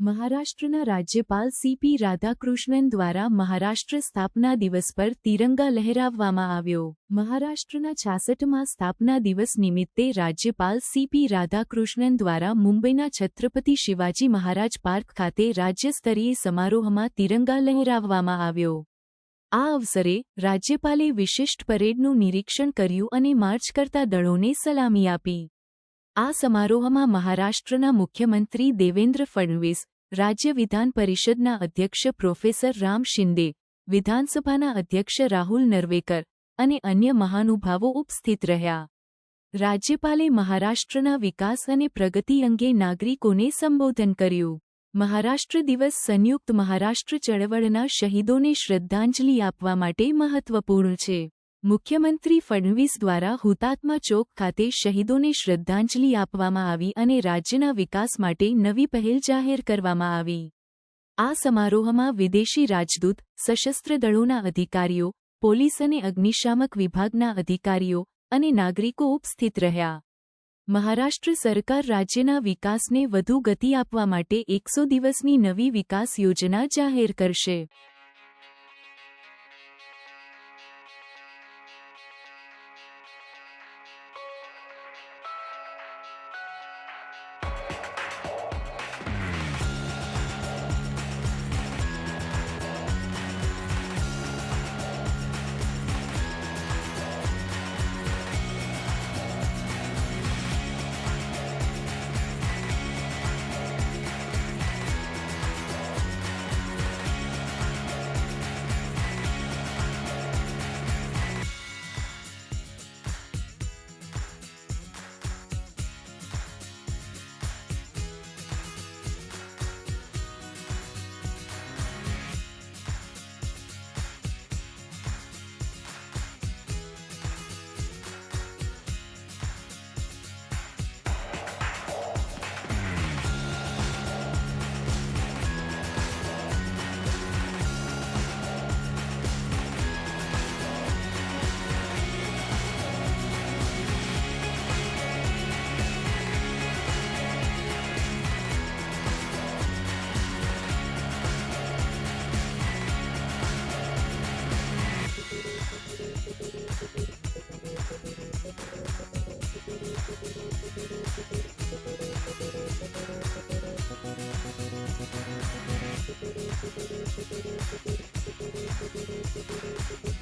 મહારાષ્ટ્રના રાજ્યપાલ સીપી રાધાકૃષ્ણન દ્વારા મહારાષ્ટ્ર સ્થાપના દિવસ પર તિરંગા લહેરાવવામાં આવ્યો. મહારાષ્ટ્રના છાસઠમાં સ્થાપના દિવસ નિમિત્તે રાજ્યપાલ સીપી રાધાકૃષ્ણન દ્વારા મુંબઈના છત્રપતિ શિવાજી મહારાજ પાર્ક ખાતે રાજ્યસ્તરીય સમારોહમાં તિરંગા લહેરાવવામાં આવ્યો. આ અવસરે રાજ્યપાલે વિશિષ્ટ પરેડનું નિરીક્ષણ કર્યું અને માર્ચ કરતા દળોને સલામી આપી. આ સમારોહમાં મહારાષ્ટ્રના મુખ્યમંત્રી દેવેન્દ્ર ફડણવીસ, રાજ્ય વિધાન પરિષદના અધ્યક્ષ પ્રોફેસર રામ શિંદે, વિધાનસભાના અધ્યક્ષ રાહુલ નરવેકર અને અન્ય મહાનુભાવો ઉપસ્થિત રહ્યા. રાજ્યપાલે મહારાષ્ટ્રના વિકાસ અને પ્રગતિ અંગે નાગરિકોને સંબોધન કર્યું. મહારાષ્ટ્ર દિવસ સંયુક્ત મહારાષ્ટ્ર ચળવળના શહીદોને શ્રદ્ધાંજલિ આપવા માટે મહત્વપૂર્ણ છે. મુખ્યમંત્રી ફડણવીસ દ્વારા હુતાત્મા ચોક ખાતે શહીદોને શ્રદ્ધાંજલિ આપવામાં આવી અને રાજ્યના વિકાસ માટે નવી પહેલ જાહેર કરવામાં આવી. આ સમારોહમાં વિદેશી રાજદૂત, સશસ્ત્ર દળોના અધિકારીઓ, પોલીસ અને અગ્નિશામક વિભાગના અધિકારીઓ અને નાગરિકો ઉપસ્થિત રહ્યા. મહારાષ્ટ્ર સરકાર રાજ્યના વિકાસને વધુ ગતિ આપવા માટે એકસો દિવસની નવી વિકાસ યોજના જાહેર કરશે. Thank you.